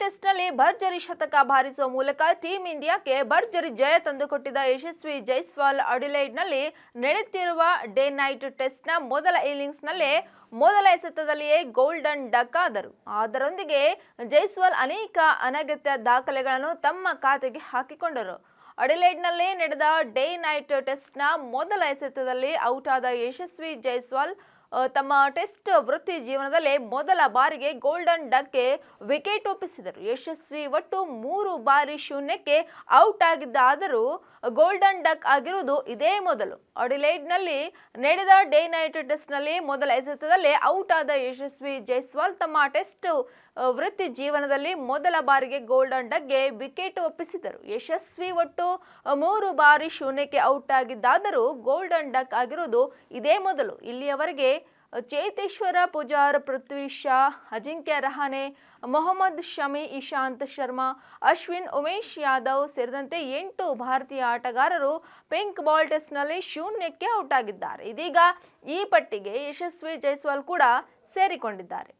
ಟೆಸ್ಟ್ನಲ್ಲಿ ಭರ್ಜರಿ ಶತಕ ಬಾರಿಸುವ ಮೂಲಕ ಟೀಂ ಇಂಡಿಯಾಕ್ಕೆ ಭರ್ಜರಿ ಜಯ ತಂದುಕೊಟ್ಟಿದ್ದ ಯಶಸ್ವಿ ಜೈಸ್ವಾಲ್ ಅಡಿಲೈಡ್ನಲ್ಲಿ ನಡೆಯುತ್ತಿರುವ ಡೇ ನೈಟ್ ಟೆಸ್ಟ್ನ ಮೊದಲ ಇನ್ನಿಂಗ್ಸ್ನಲ್ಲೇ ಮೊದಲ ಎಸೆತದಲ್ಲಿಯೇ ಗೋಲ್ಡನ್ ಡಕ್ ಆದರು. ಅದರೊಂದಿಗೆ ಜೈಸ್ವಾಲ್ ಅನೇಕ ಅನಗತ್ಯ ದಾಖಲೆಗಳನ್ನು ತಮ್ಮ ಖಾತೆಗೆ ಹಾಕಿಕೊಂಡರು. ಅಡಿಲೈಡ್ನಲ್ಲಿ ನಡೆದ ಡೇ ನೈಟ್ ಟೆಸ್ಟ್ನ ಮೊದಲ ಎಸೆತದಲ್ಲಿ ಔಟ್ ಆದ ಯಶಸ್ವಿ ಜೈಸ್ವಾಲ್ ತಮ್ಮ ಟೆಸ್ಟ್ ವೃತ್ತಿ ಜೀವನದಲ್ಲಿ ಮೊದಲ ಬಾರಿಗೆ ಗೋಲ್ಡನ್ ಡಕ್ಗೆ ವಿಕೆಟ್ ಒಪ್ಪಿಸಿದರು. ಯಶಸ್ವಿ ಒಟ್ಟು ಮೂರು ಬಾರಿ ಶೂನ್ಯಕ್ಕೆ ಔಟ್ ಆಗಿದ್ದಾದರೂ ಗೋಲ್ಡನ್ ಡಕ್ ಆಗಿರುವುದು ಇದೇ ಮೊದಲು. ಅಡಿಲೈಡ್ನಲ್ಲಿ ನಡೆದ ಡೇ ನೈಟ್ ಟೆಸ್ಟ್ನಲ್ಲಿ ಮೊದಲ ಎಸೆತದಲ್ಲೇ ಔಟ್ ಆದ ಯಶಸ್ವಿ ಜೈಸ್ವಾಲ್ ತಮ್ಮ ಟೆಸ್ಟ್ ವೃತ್ತಿ ಜೀವನದಲ್ಲಿ ಮೊದಲ ಬಾರಿಗೆ ಗೋಲ್ಡನ್ ಡಕ್ಗೆ ವಿಕೆಟ್ ಒಪ್ಪಿಸಿದರು. ಯಶಸ್ವಿ ಒಟ್ಟು ಮೂರು ಬಾರಿ ಶೂನ್ಯಕ್ಕೆ ಔಟ್ ಆಗಿದ್ದಾದರೂ ಗೋಲ್ಡನ್ ಡಕ್ ಆಗಿರುವುದು ಇದೇ ಮೊದಲು. ಇಲ್ಲಿಯವರೆಗೆ ಚೇತೇಶ್ವರ ಪೂಜಾರ್ ಪೃಥ್ವಿ ಶಾ, ಅಜಿಂಕ್ಯ ರಹಾನೆ, ಮೊಹಮ್ಮದ್ ಶಮಿ ಇಶಾಂತ್ ಶರ್ಮಾ, ಅಶ್ವಿನ್ ಉಮೇಶ್ ಯಾದವ್ ಸೇರಿದಂತೆ ಎಂಟು ಭಾರತೀಯ ಆಟಗಾರರು ಪಿಂಕ್ ಬಾಲ್ ಟೆಸ್ಟ್ನಲ್ಲಿ ಶೂನ್ಯಕ್ಕೆ ಔಟ್ ಆಗಿದ್ದಾರೆ ಇದೀಗ ಈ ಪಟ್ಟಿಗೆ ಯಶಸ್ವಿ ಜೈಸ್ವಾಲ್ ಕೂಡ ಸೇರಿಕೊಂಡಿದ್ದಾರೆ.